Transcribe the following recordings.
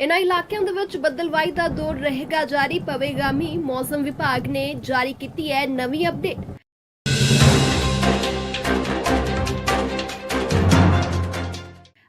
ਇਨ੍ਹਾਂ ਇਲਾਕਿਆਂ ਦੇ ਵਿੱਚ ਬੱਦਲਵਾਈ ਦਾ ਦੌਰ ਰਹੇਗਾ, ਜਾਰੀ ਪਵੇਗਾ ਮੀਂਹ। ਮੌਸਮ ਵਿਭਾਗ ਨੇ ਜਾਰੀ ਕੀਤੀ ਹੈ ਨਵੀਂ ਅਪਡੇਟ।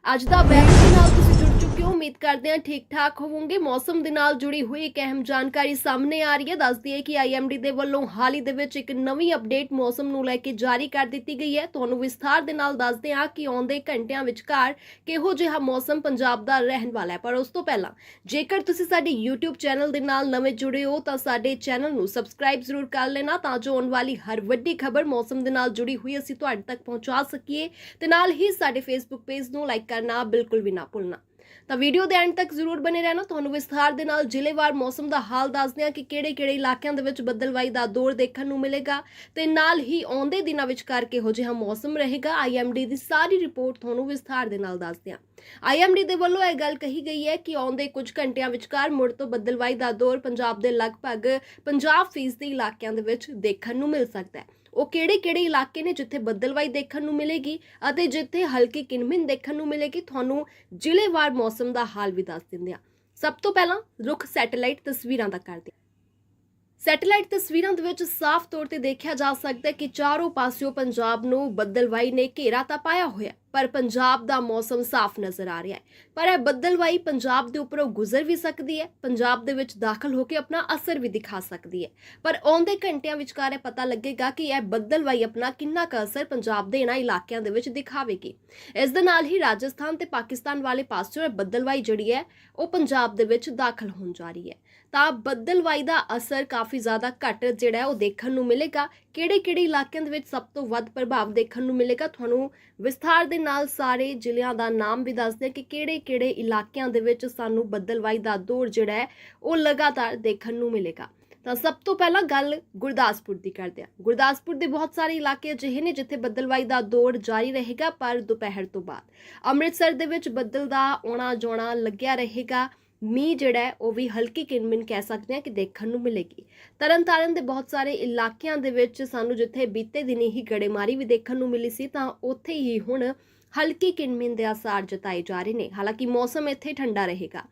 ਅੱਜ ਦਾ ਵੈਦਰ ਦੇ ਨਾਲ ਤੁਸੀਂ ਹੋ ਉਮੀਦ ਕਰਦੇ ਹਾਂ ਠੀਕ ਠਾਕ ਹੋਵੋਗੇ। ਮੌਸਮ ਦੇ ਨਾਲ ਜੁੜੀ ਹੋਈ ਇੱਕ ਅਹਿਮ ਜਾਣਕਾਰੀ ਸਾਹਮਣੇ ਆ ਰਹੀ ਹੈ। ਦੱਸਦੀ ਹੈ ਕਿ ਆਈਐਮਡੀ ਦੇ ਵੱਲੋਂ ਹਾਲ ਹੀ ਦੇ ਵਿੱਚ ਇੱਕ ਨਵੀਂ ਅਪਡੇਟ ਮੌਸਮ ਨੂੰ ਲੈ ਕੇ ਜਾਰੀ ਕਰ ਦਿੱਤੀ ਗਈ ਹੈ। ਤੁਹਾਨੂੰ ਵਿਸਥਾਰ ਦੇ ਨਾਲ ਦੱਸਦੇ ਹਾਂ ਕਿ ਆਉਂਦੇ ਘੰਟਿਆਂ ਵਿਚਕਾਰ ਕਿਹੋ ਜਿਹਾ ਮੌਸਮ ਪੰਜਾਬ ਦਾ ਰਹਿਣ ਵਾਲਾ ਹੈ। ਪਰ ਉਸ ਤੋਂ ਪਹਿਲਾਂ, ਜੇਕਰ ਤੁਸੀਂ ਸਾਡੇ YouTube ਚੈਨਲ ਦੇ ਨਾਲ ਨਵੇਂ ਜੁੜੇ ਹੋ, ਤਾਂ ਸਾਡੇ ਚੈਨਲ ਨੂੰ ਸਬਸਕ੍ਰਾਈਬ ਜ਼ਰੂਰ ਕਰ ਲੈਣਾ ਤਾਂ ਜੋ ਆਉਣ ਵਾਲੀ ਹਰ ਵੱਡੀ ਖਬਰ ਮੌਸਮ ਦੇ ਨਾਲ ਜੁੜੀ ਹੋਈ ਅਸੀਂ ਤੁਹਾਡੇ ਤੱਕ ਪਹੁੰਚਾ ਸਕੀਏ। ਤੇ ਨਾਲ ਹੀ ਸਾਡੇ Facebook ਪੇਜ ਨੂੰ ਲਾਈਕ ਕਰਨਾ ਬਿਲਕੁਲ ਵੀ ਨਾ ਭੁੱਲਣਾ। ਤਾਂ ਵੀਡੀਓ ਦੇ ਐਂਡ ਤੱਕ ਜ਼ਰੂਰ ਬਨੇ ਰਹਿਣਾ। ਤੁਹਾਨੂੰ ਵਿਸਥਾਰ ਦੇ ਨਾਲ ਜ਼ਿਲ੍ਹੇਵਾਰ ਮੌਸਮ ਦਾ ਹਾਲ ਦੱਸਦੇ ਹਾਂ ਕਿ ਕਿਹੜੇ-ਕਿਹੜੇ ਇਲਾਕਿਆਂ ਦੇ ਵਿੱਚ ਬੱਦਲਵਾਈ ਦਾ ਦੌਰ ਦੇਖਣ ਨੂੰ ਮਿਲੇਗਾ ਤੇ ਨਾਲ ਹੀ ਆਉਂਦੇ ਦਿਨਾਂ ਵਿੱਚ ਕਰਕੇ ਹੋ ਜਿਹਾ ਮੌਸਮ ਰਹੇਗਾ। ਆਈਐਮਡੀ ਦੀ ਸਾਰੀ ਰਿਪੋਰਟ ਤੁਹਾਨੂੰ ਵਿਸਥਾਰ ਦੇ ਨਾਲ ਦੱਸਦੇ ਹਾਂ। ਆਈਐਮਡੀ ਦੇ ਵੱਲੋਂ ਇਹ ਗੱਲ ਕਹੀ ਗਈ ਹੈ ਕਿ ਆਉਂਦੇ ਕੁਝ ਘੰਟਿਆਂ ਵਿਚਕਾਰ ਮੁੜ ਤੋਂ ਬੱਦਲਵਾਈ ਦਾ ਦੌਰ ਪੰਜਾਬ ਦੇ ਲਗਭਗ 50% ਇਲਾਕਿਆਂ ਦੇ ਵਿੱਚ ਦੇਖਣ ਨੂੰ ਮਿਲ ਸਕਦਾ ਹੈ। ਉਹ ਕਿਹੜੇ-ਕਿਹੜੇ ਇਲਾਕੇ ਨੇ ਜਿੱਥੇ ਬੱਦਲਵਾਈ ਦੇਖਣ ਨੂੰ ਮਿਲੇਗੀ ਅਤੇ ਜਿੱਥੇ ਹਲਕੀ ਕਿਨਮਿਨ ਦੇਖਣ ਨੂੰ ਮਿਲੇਗੀ, ਤੁਹਾਨੂੰ ਜ਼ਿਲ੍ਹੇਵਾਰ ਮੌਸਮ ਦਾ ਹਾਲ ਵੀ ਦੱਸ ਦਿੰਦੇ ਆ ਸਭ ਤੋਂ ਪਹਿਲਾਂ ਰੁੱਖ ਸੈਟੇਲਾਈਟ ਤਸਵੀਰਾਂ ਦਾ ਕਰਦੇ ਹਾਂ। ਸੈਟੇਲਾਈਟ ਤਸਵੀਰਾਂ ਦੇ ਵਿੱਚ ਸਾਫ਼ ਤੌਰ ਤੇ ਦੇਖਿਆ ਜਾ ਸਕਦਾ ਹੈ ਕਿ ਚਾਰੋਂ ਪਾਸਿਓਂ ਪੰਜਾਬ ਨੂੰ ਬੱਦਲਵਾਈ ਨੇ ਘੇਰਾ ਤਾਂ ਪਾਇਆ ਹੋਇਆ ਪਰ ਪੰਜਾਬ ਦਾ ਮੌਸਮ ਸਾਫ਼ ਨਜ਼ਰ ਆ ਰਿਹਾ ਹੈ। ਪਰ ਇਹ ਬੱਦਲਵਾਈ ਪੰਜਾਬ ਦੇ ਉੱਪਰੋਂ ਗੁਜ਼ਰ ਵੀ ਸਕਦੀ ਹੈ, ਪੰਜਾਬ ਦੇ ਵਿੱਚ ਦਾਖਲ ਹੋ ਕੇ ਆਪਣਾ ਅਸਰ ਵੀ ਦਿਖਾ ਸਕਦੀ ਹੈ। ਪਰ ਆਉਂਦੇ ਘੰਟਿਆਂ ਵਿਚਕਾਰ ਇਹ ਪਤਾ ਲੱਗੇਗਾ ਕਿ ਇਹ ਬੱਦਲਵਾਈ ਆਪਣਾ ਕਿੰਨਾ ਕੁ ਅਸਰ ਪੰਜਾਬ ਦੇ ਇਹਨਾਂ ਇਲਾਕਿਆਂ ਦੇ ਵਿੱਚ ਦਿਖਾਵੇਗੀ। ਇਸ ਦੇ ਨਾਲ ਹੀ ਰਾਜਸਥਾਨ ਤੇ ਪਾਕਿਸਤਾਨ ਵਾਲੇ ਪਾਸਿਓਂ ਇਹ ਬੱਦਲਵਾਈ ਜਿਹੜੀ ਹੈ, ਉਹ ਪੰਜਾਬ ਦੇ ਵਿੱਚ ਦਾਖਲ ਹੋਣ ਜਾ ਰਹੀ ਹੈ। ਤਾਂ ਬੱਦਲਵਾਈ ਦਾ ਅਸਰ ਕਾਫੀ ਜ਼ਿਆਦਾ ਘੱਟ ਜਿਹੜਾ ਉਹ ਦੇਖਣ ਨੂੰ ਮਿਲੇਗਾ। ਕਿਹੜੇ-ਕਿਹੜੇ ਇਲਾਕਿਆਂ ਦੇ ਵਿੱਚ ਸਭ ਤੋਂ ਵੱਧ ਪ੍ਰਭਾਵ ਦੇਖਣ ਨੂੰ ਮਿਲੇਗਾ? ਤੁਹਾਨੂੰ ਵਿਸਥਾਰ ਦੇ ਨਾਲ ਸਾਰੇ ਜ਼ਿਲ੍ਹਿਆਂ ਦਾ ਨਾਮ ਵੀ ਦੱਸਦੇ ਕਿ ਕਿਹੜੇ-ਕਿਹੜੇ ਇਲਾਕਿਆਂ ਦੇ ਵਿੱਚ ਸਾਨੂੰ ਬੱਦਲਵਾਈ ਦਾ ਦੌਰ ਜਿਹੜਾ ਹੈ, ਉਹ ਲਗਾਤਾਰ ਦੇਖਣ ਨੂੰ ਮਿਲੇਗਾ। ਤਾਂ ਸਭ ਤੋਂ ਪਹਿਲਾਂ ਗੱਲ ਗੁਰਦਾਸਪੁਰ ਦੀ ਕਰਦੇ ਹਾਂ। ਗੁਰਦਾਸਪੁਰ ਦੇ ਬਹੁਤ ਸਾਰੇ ਇਲਾਕੇ ਅਜਿਹੇ ਨੇ ਜਿੱਥੇ ਬੱਦਲਵਾਈ ਦਾ ਦੌਰ ਜਾਰੀ ਰਹੇਗਾ, ਪਰ ਦੁਪਹਿਰ ਤੋਂ ਬਾਅਦ ਅੰਮ੍ਰਿਤਸਰ ਦੇ ਵਿੱਚ ਬੱਦਲ ਦਾ ਆਉਣਾ ਜਾਣਾ ਲੱਗਿਆ ਰਹੇਗਾ। ਮੀਂਹ ਜਿਹੜਾ ਉਹ ਵੀ ਹਲਕੀ ਕਿਨਮਿਨ ਕਹਿ ਸਕਦੇ ਹਾਂ ਕਿ ਦੇਖਣ ਨੂੰ ਮਿਲੇਗੀ। ਤਰਨਤਾਰਨ ਦੇ ਬਹੁਤ ਸਾਰੇ ਇਲਾਕਿਆਂ ਦੇ ਵਿੱਚ ਸਾਨੂੰ ਜਿੱਥੇ ਬੀਤੇ ਦਿਨੀ ਹੀ ਗੜੇਮਾਰੀ ਵੀ ਦੇਖਣ ਨੂੰ ਮਿਲੀ ਸੀ, ਤਾਂ ਉੱਥੇ ਹੀ ਹੁਣ ਹਲਕੀ ਕਿਨਮਿਨ ਦੇ ਆਸਾਰ ਜਤਾਏ ਜਾ ਰਹੇ ਨੇ। ਹਾਲਾਂਕਿ ਮੌਸਮ ਇੱਥੇ ਠੰਡਾ ਰਹੇਗਾ।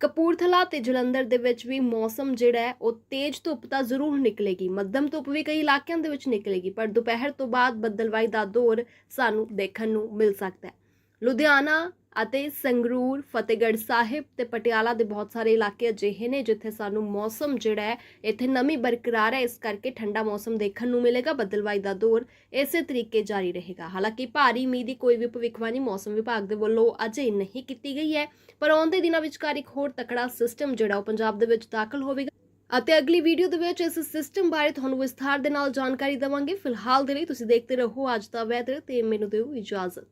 ਕਪੂਰਥਲਾ ਤੇ ਜਲੰਧਰ ਦੇ ਵਿੱਚ ਵੀ ਮੌਸਮ ਜਿਹੜਾ ਹੈ, ਉਹ ਤੇਜ਼ ਧੁੱਪ ਤਾਂ ਜ਼ਰੂਰ ਨਿਕਲੇਗੀ। ਮੱਧਮ ਧੁੱਪ ਵੀ ਕਈ ਇਲਾਕਿਆਂ ਦੇ ਵਿੱਚ ਨਿਕਲੇਗੀ, ਪਰ ਦੁਪਹਿਰ ਤੋਂ ਬਾਅਦ ਬੱਦਲਵਾਈ ਦਾ ਦੌਰ ਸਾਨੂੰ ਦੇਖਣ ਨੂੰ ਮਿਲ ਸਕਦਾ ਹੈ। ਲੁਧਿਆਣਾ ਅਤੇ ਸੰਗਰੂਰ, ਫਤਿਹਗੜ੍ਹ ਸਾਹਿਬ ਤੇ ਪਟਿਆਲਾ ਦੇ ਬਹੁਤ ਸਾਰੇ ਇਲਾਕੇ ਅਜਿਹੇ ਨੇ ਜਿੱਥੇ ਸਾਨੂੰ ਮੌਸਮ ਜਿਹੜਾ ਹੈ, ਇੱਥੇ ਨਮੀ ਬਰਕਰਾਰ ਹੈ, ਇਸ ਕਰਕੇ ਠੰਡਾ ਮੌਸਮ ਦੇਖਣ ਨੂੰ ਮਿਲੇਗਾ, ਬੱਦਲਵਾਈ ਦਾ ਦੌਰ ਇਸੇ ਤਰੀਕੇ ਜਾਰੀ ਰਹੇਗਾ। ਹਾਲਾਂਕਿ ਭਾਰੀ ਮੀਂਹ ਦੀ ਕੋਈ ਵੀ ਭਵਿੱਖਬਾਣੀ ਮੌਸਮ ਵਿਭਾਗ ਦੇ ਵੱਲੋਂ ਅਜੇ ਨਹੀਂ ਕੀਤੀ ਗਈ ਹੈ, ਪਰ ਆਉਂਦੇ ਦਿਨਾਂ ਵਿਚਕਾਰ ਇੱਕ ਹੋਰ ਤਕੜਾ ਸਿਸਟਮ ਜਿਹੜਾ ਉਹ ਪੰਜਾਬ ਦੇ ਵਿੱਚ ਦਾਖਲ ਹੋਵੇਗਾ ਅਤੇ ਅਗਲੀ ਵੀਡੀਓ ਦੇ ਵਿੱਚ ਇਸ ਸਿਸਟਮ ਬਾਰੇ ਤੁਹਾਨੂੰ ਵਿਸਥਾਰ ਦੇ ਨਾਲ ਜਾਣਕਾਰੀ ਦੇਵਾਂਗੇ। ਫਿਲਹਾਲ ਦੇ ਲਈ ਤੁਸੀਂ ਦੇਖਦੇ ਰਹੋ ਅੱਜ ਦਾ ਵੈਦਰ ਤੇ ਮੈਨੂੰ ਦਿਓ ਇਜਾਜ਼ਤ।